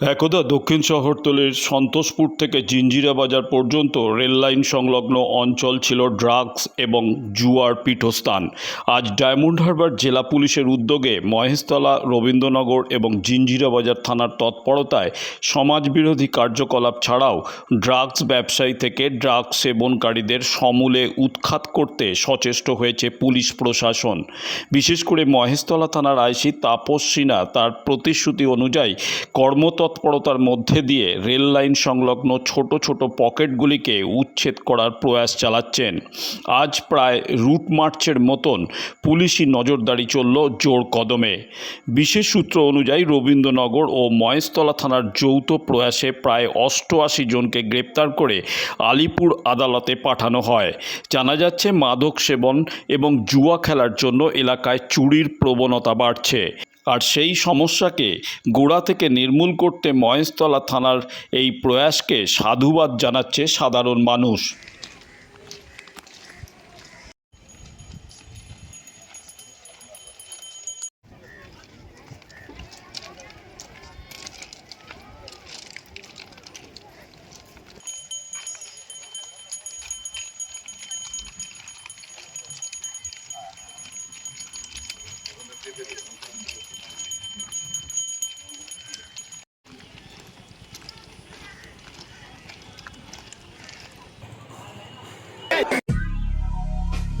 একদা দক্ষিণ শহরতলির সন্তোষপুর থেকে জিঞ্জিরা বাজার পর্যন্ত রেললাইন সংলগ্ন অঞ্চল ছিল ড্রাগস এবং জুয়ার পীঠস্থান। আজ ডায়মন্ড হারবার জেলা পুলিশের উদ্যোগে মহেশতলা, রবীন্দ্রনগর এবং জিঞ্জিরা বাজার থানার তৎপরতায় সমাজবিরোধী কার্যকলাপ ছাড়াও ড্রাগস ব্যবসায়ী থেকে ড্রাগস সেবনকারীদের সমূলে উৎখাত করতে সচেষ্ট হয়েছে পুলিশ প্রশাসন। বিশেষ করে মহেশতলা থানার আইসি তাপস সিনহা তার প্রতিশ্রুতি অনুযায়ী কর্মতৎপরতার মধ্যে দিয়ে রেল লাইন সংলগ্ন ছোট ছোট পকেটগুলিকে উচ্ছেদ করার প্রয়াস চালাচ্ছেন। আজ প্রায় রুট মার্চের মতন পুলিশি নজরদারি চলল জোর কদমে। বিশেষ সূত্র অনুযায়ী রবীন্দ্রনগর ও মহেশতলা থানার যৌথ প্রয়াসে প্রায় অষ্টআশি জনকে গ্রেপ্তার করে আলিপুর আদালতে পাঠানো হয়। জানা যাচ্ছে, মাদক সেবন এবং জুয়া খেলার জন্য এলাকায় চুরির প্রবণতা বাড়ছে। আর সেই সমস্যাকে গোড়া থেকে নির্মূল করতে মহেশতলা থানার এই প্রয়াসকে সাধুবাদ জানাচ্ছে সাধারণ মানুষ।